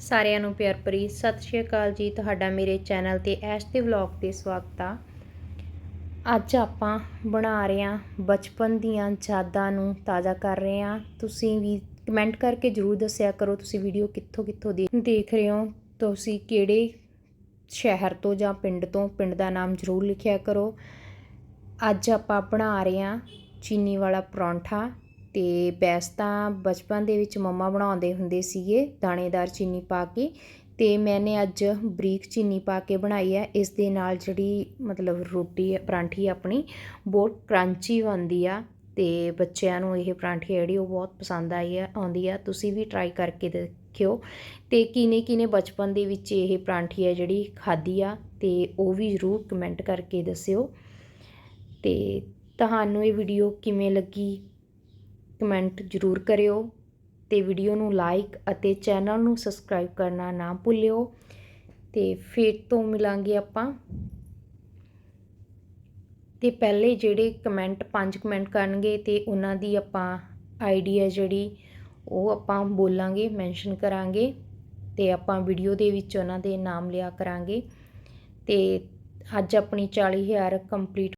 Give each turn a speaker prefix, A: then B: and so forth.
A: ਸਾਰਿਆਂ ਨੂੰ ਪਿਆਰ ਭਰੀ ਸਤਿ ਸ਼੍ਰੀ ਅਕਾਲ ਜੀ ਤੁਹਾਡਾ ਮੇਰੇ ਚੈਨਲ ਤੇ ਐਸ਼ ਦੇ ਵਲੌਗ ਤੇ ਸਵਾਗਤ ਆ। ਅੱਜ ਆਪਾਂ ਬਣਾ ਰਹੇ ਹਾਂ ਬਚਪਨ ਦੀਆਂ ਯਾਦਾਂ ਨੂੰ ਤਾਜ਼ਾ ਕਰ ਰਹੇ ਹਾਂ। ਤੁਸੀਂ ਵੀ ਕਮੈਂਟ ਕਰਕੇ ਜਰੂਰ ਦੱਸਿਆ ਕਰੋ ਤੁਸੀਂ ਵੀਡੀਓ ਕਿੱਥੋਂ ਕਿੱਥੋਂ ਦੇ- ਦੇਖ ਰਹੇ ਹੋ। ਤੁਸੀਂ ਕਿਹੜੇ ਸ਼ਹਿਰ ਤੋਂ ਜਾਂ ਪਿੰਡ ਤੋਂ, ਪਿੰਡ ਦਾ ਨਾਮ ਜਰੂਰ ਲਿਖਿਆ ਕਰੋ। ਅੱਜ ਆਪਾਂ ਬਣਾ ਰਹੇ ਹਾਂ ਚੀਨੀ ਵਾਲਾ ਪਰੌਂਠਾ। ਅਤੇ ਬੈਸ ਤਾਂ ਬਚਪਨ ਦੇ ਵਿੱਚ ਮੰਮਾ ਬਣਾਉਂਦੇ ਹੁੰਦੇ ਸੀਗੇ, ਦਾਣੇਦਾਰ ਚੀਨੀ ਪਾ ਕੇ। ਅਤੇ ਮੈਨੇ ਅੱਜ ਬਰੀਕ ਚੀਨੀ ਪਾ ਕੇ ਬਣਾਈ ਹੈ ਇਸ ਦੇ ਨਾਲ ਜਿਹੜੀ ਮਤਲਬ ਰੋਟੀ, ਪਰਾਂਠੀ ਆਪਣੀ, ਬਹੁਤ ਕਰੰਚੀ ਬਣਦੀ ਆ। ਅਤੇ ਬੱਚਿਆਂ ਨੂੰ ਇਹ ਪਰਾਂਠੀ ਜਿਹੜੀ ਉਹ ਬਹੁਤ ਪਸੰਦ ਆਈ ਆ, ਆਉਂਦੀ ਆ। ਤੁਸੀਂ ਵੀ ਟਰਾਈ ਕਰਕੇ ਦੇਖਿਓ। ਅਤੇ ਕਿਨੇ ਕਿਨੇ ਬਚਪਨ ਦੇ ਵਿੱਚ ਇਹ ਪਰਾਂਠੀ ਹੈ ਜਿਹੜੀ ਖਾਧੀ ਆ ਅਤੇ ਉਹ ਵੀ ਜ਼ਰੂਰ ਕਮੈਂਟ ਕਰਕੇ ਦੱਸਿਓ। ਅਤੇ ਤੁਹਾਨੂੰ ਇਹ ਵੀਡੀਓ ਕਿਵੇਂ ਲੱਗੀ? ਕਮੈਂਟ ਜ਼ਰੂਰ ਕਰਿਓ ਤੇ ਵੀਡੀਓ ਨੂੰ ਲਾਈਕ ਅਤੇ ਚੈਨਲ ਨੂੰ ਸਬਸਕ੍ਰਾਈਬ ਕਰਨਾ ਨਾ ਭੁੱਲਿਓ। ਤੇ ਫਿਰ ਤੋਂ ਮਿਲਾਂਗੇ ਆਪਾਂ। ਤੇ ਪਹਿਲੇ ਜਿਹੜੇ ਕਮੈਂਟ, ਪੰਜ ਕਮੈਂਟ ਕਰਨਗੇ ਤੇ ਉਹਨਾਂ ਦੀ ਆਪਾਂ ਆਈਡੀਆ ਜਿਹੜੀ ਉਹ ਆਪਾਂ ਬੋਲਾਂਗੇ, ਮੈਂਸ਼ਨ ਕਰਾਂਗੇ ਤੇ ਆਪਾਂ ਵੀਡੀਓ ਦੇ ਵਿੱਚ ਉਹਨਾਂ ਦੇ ਨਾਮ ਲਿਆ ਕਰਾਂਗੇ। ਤੇ ਅੱਜ ਆਪਣੀ 40000 ਕੰਪਲੀਟ